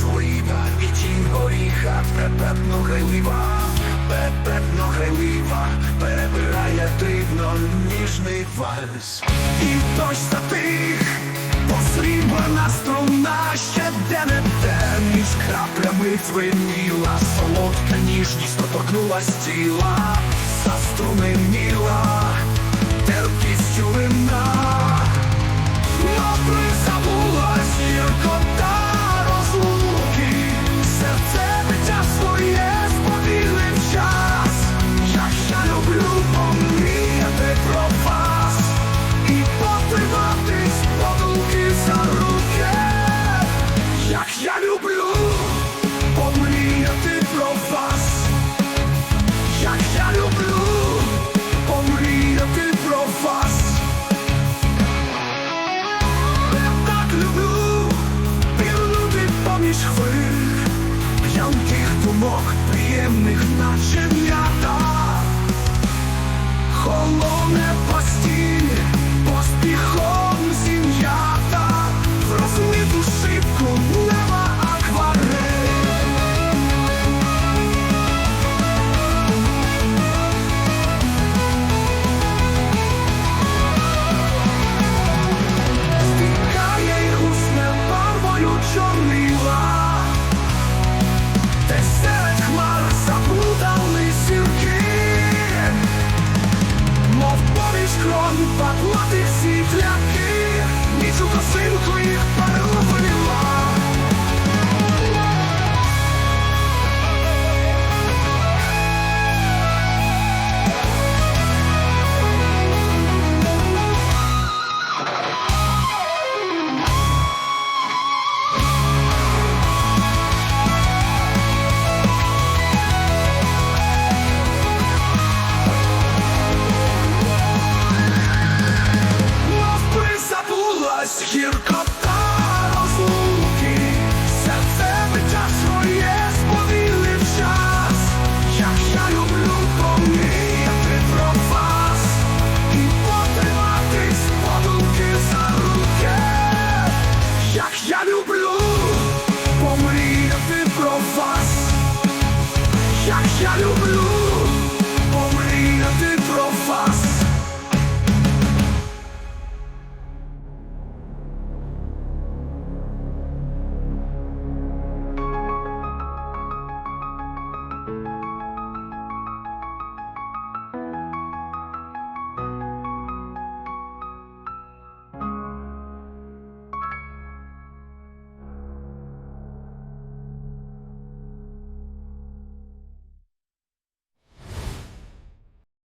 злива, і тінь горіха препетно грайлива, препетно грайлива, перебирає дивно ніжний вальс. І дощ затих, посрібана струна. Ще де не те, між краплями дзвеніла, солодка ніжність доторкнулась тіла, заструменіла, терпістю вина. Приємних наче м'ята Холоне забулась гіркота розлуки, серце биття своє сповільнив час, як я люблю помріяти про вас і потриматись подумки за руки, як я люблю помріяти про вас, як я люблю